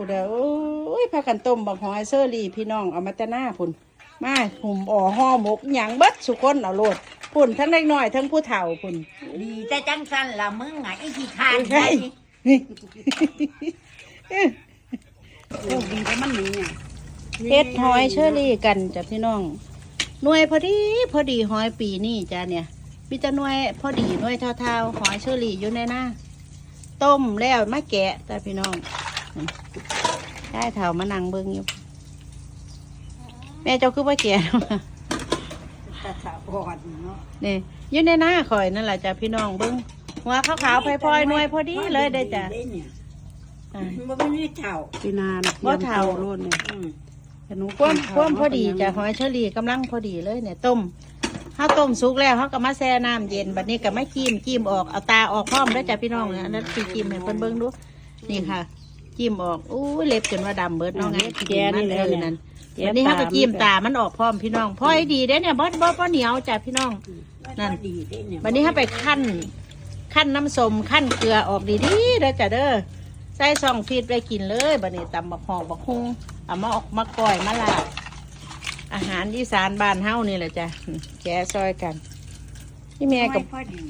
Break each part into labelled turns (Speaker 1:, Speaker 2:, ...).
Speaker 1: ผู้เดียวโอ้ยพากันต้มบักหอยเซอรี่พี่น้องเอามาแต่หน้าพุ่นมาหุ่มอ่อห่อหมกหยังเบิดสุคนเอาโลดพุ่นทั้งเล็กน้อยทั้งผู้เฒ่าพุ่น
Speaker 2: ดีแต่จังสันละมึงไงไอ้ขี้ทาน
Speaker 1: ใช่นี่
Speaker 2: โอ้ดีแต่มันนี่อะ
Speaker 1: เฮ็ดหอยเชอรี่กันจ้ะพี่น้องหน่วยพอดีพอดีหอยปีนี่จ้ะเนี่ยมีแต่หน่วยพอดีหน่วยเท่าๆหอยเชอรี่อยู่ในหน้าต้มแล้วมาแกะจ้ะพี่น้อง ได้เถามานั่งเบิ่งอยู่แม่เจ้าคือว่าแกะ
Speaker 2: ตะสะก่อนเนาะ
Speaker 1: นี่อยู่ในหน้าข่อยนั่นแหละจ้ะพี่น้องเบิ้งหัวขาวๆพลอยๆหน่วยพอดีเลยได้อจ้ะ
Speaker 2: เนี่ย
Speaker 1: อ่า
Speaker 2: มันไม่มีเท่า
Speaker 3: พี่นาน
Speaker 1: บ่เฒ่า
Speaker 3: รุ่นเนี่ย
Speaker 2: อืม
Speaker 3: แต่หนู
Speaker 1: ความ
Speaker 3: กิน
Speaker 1: ความพอดี
Speaker 3: เฒ่
Speaker 1: จ้ะหอยเชอรี่กำลังพอดีเลยเนี่ยต้มถ้าต้มสุกแล้วเขาก็มาแช่น้ำเย็นบัดนี้ก็มาจิ้มจิ้มออกเอาตาออกพร้อมได้อจ้ะพี่น้องนะอันนั้นคือจิ้มให้เพิ่นเบิ้งดูนี่ค่ะ จิ้มออกอู้ยเล็บจนว่าดำเบิดเนาะไง
Speaker 3: แกนี่แหละ
Speaker 1: เออ
Speaker 3: เนี่ย
Speaker 1: นั่นวันนี้เขาก็จิ้มตา มันออกพร้อมพี่น้องพอให้ดีเด้อเนี่ยบ่บ่บ่เหนียวจ้ะพี่น้อง นั่น
Speaker 2: ดีได้เนี่ย
Speaker 1: วันนี้ถ้าไปขั้นขั้นน้ำส้มขั้นเกลือออกดีๆเด้อจ้ะเด้อใส่ซองฟีดไปกินเลยบัดนี้ตำบักหอกบักฮุงเอามาออกมาก่อยมาลาบอาหารอีสานบ้านเฮานี่แหละจ้ะแกะซอยกันนี่แม่กับ
Speaker 2: พอดี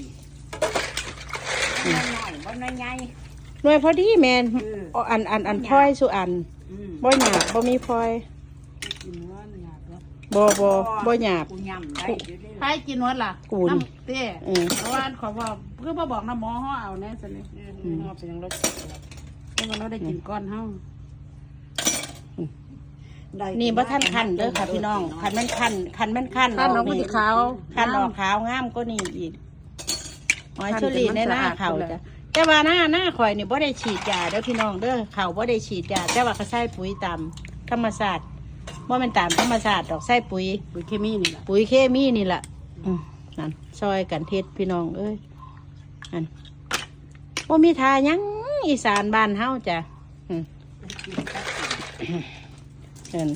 Speaker 2: น้อยบ่น้อยใหญ่
Speaker 1: หน่วยพอดีแม่น
Speaker 2: เออ
Speaker 1: เอาอันอันอันพลอยสุอัน
Speaker 2: อืม
Speaker 1: บ่หยาบบ่มีพลอย
Speaker 3: กินว่าอยากแล้ว
Speaker 1: บ่บ่บ่หยาบ
Speaker 2: กูยำได้อยู่เด้
Speaker 3: ใครกินวัดล่ะ
Speaker 1: กูน
Speaker 3: น้ำเต้
Speaker 1: อืม
Speaker 3: เพราะว่าขอบอกเพื่อมาบอกน้ำหมอเขาเอาแน่สิเนี่ย
Speaker 1: อืม
Speaker 3: เขาเป็นยังรสเพื่อเราได้กินก้อนเฮา
Speaker 2: ได้
Speaker 1: นี่บ่ท่านคันเด้อค่ะพี่น้องคันแม่นคันคันแม่นคัน
Speaker 3: ถ้าน้อง
Speaker 1: อ
Speaker 3: มั
Speaker 1: อนก
Speaker 3: จะ
Speaker 1: นี่
Speaker 3: ขาว
Speaker 1: คันออกขาวงามก็นี่อีกหอยเชอรี่
Speaker 3: คัน
Speaker 1: ใน
Speaker 3: แต่มัน
Speaker 1: หน้า
Speaker 3: สะอาด
Speaker 1: เขา
Speaker 3: พุ่นแหละ
Speaker 1: จ้ะ แต่ว่าหน้าหน้าข่อยนี่บ่ได้ฉีดยาเด้อพี่น้องเด้อเขาบ่ได้ฉีดยาแต่ว่าเขาใส่ปุ๋ยตามธรรมชาติว่ามันตามธรรมชาติดอกใส่ปุ๋ย
Speaker 3: ปุ๋ยเคมีนี่แหละ
Speaker 1: ปุ๋ยเคมีนี่แหละอืมนั่นซอยกันเทศพี่น้องเอ้ยนั่นว่ามีทาหยังอีสานบ้านเฮาจ้ะอืมเอิน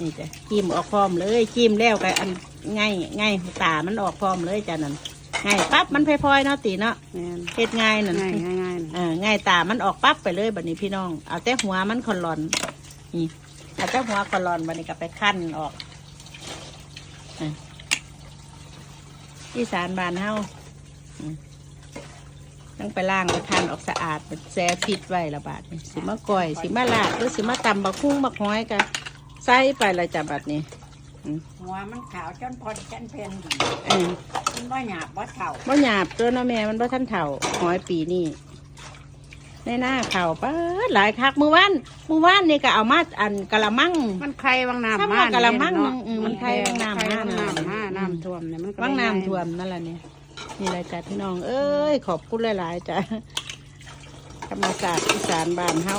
Speaker 1: นี่จ้ะจิ้มออกพร้อมเลยจิ้มแล้วก็อันง่ายง่ายตามันออกพร้อมเลยจ้ะนั่นง่ายปั๊บมันพลอยๆเนาะตีเนาะ
Speaker 3: แม่น
Speaker 1: เฮ็ดง่ายนั่น
Speaker 3: ง่ายง่ายง่ายๆนะ
Speaker 1: อ่าง่ายตามันออกปั๊บไปเลยบัดนี้พี่น้องเอาแต่หัวมันคอนหลอนนี่เอาแต่หัวคอนหลอนบัดนี้ก็ไปขั้นออกอะอีสานบ้านเฮาอืมต้องไปล่างไปคันออกสะอาดเป็นแซ่พิษไว้ละบาดนี่สิมาก่อย สิมาลาดหรือสิมาตำบักคุ้งบักห้อยกัน ใส่ไปละจ้ะบัดนี้
Speaker 2: หัวมันขาวจนพอจนเพน
Speaker 1: เออ
Speaker 2: มันบ่หยาบบ่เท่า
Speaker 1: บ่หยาบตัวเนาะแม่มันบ่ทันเถ่าหอยปีนี่ในหน้าเข่าป้าดหลายคักมือว่านมือว่านนี่ก็เอามาอันกะละมัง
Speaker 3: มันใครบางน้ำ
Speaker 1: ถ้า
Speaker 3: มา
Speaker 1: ว่ากะละมัง
Speaker 3: เนาะ
Speaker 1: อืมมันใครบางน้ำ
Speaker 3: ใคร
Speaker 1: มา
Speaker 3: บางน้ำมา
Speaker 1: อืม
Speaker 3: น้ำท่วมเนี่ยมันก็
Speaker 1: ว่าง
Speaker 3: ไม่
Speaker 1: น้ำ
Speaker 3: ง่าย
Speaker 1: ท่วมนั่นแหละเนี่ยนี่แหละจ้ะพี่น้อง เอ้ยขอบคุณหลายๆจ้ะธรรมศาสตร์อีสานบ้านเฮา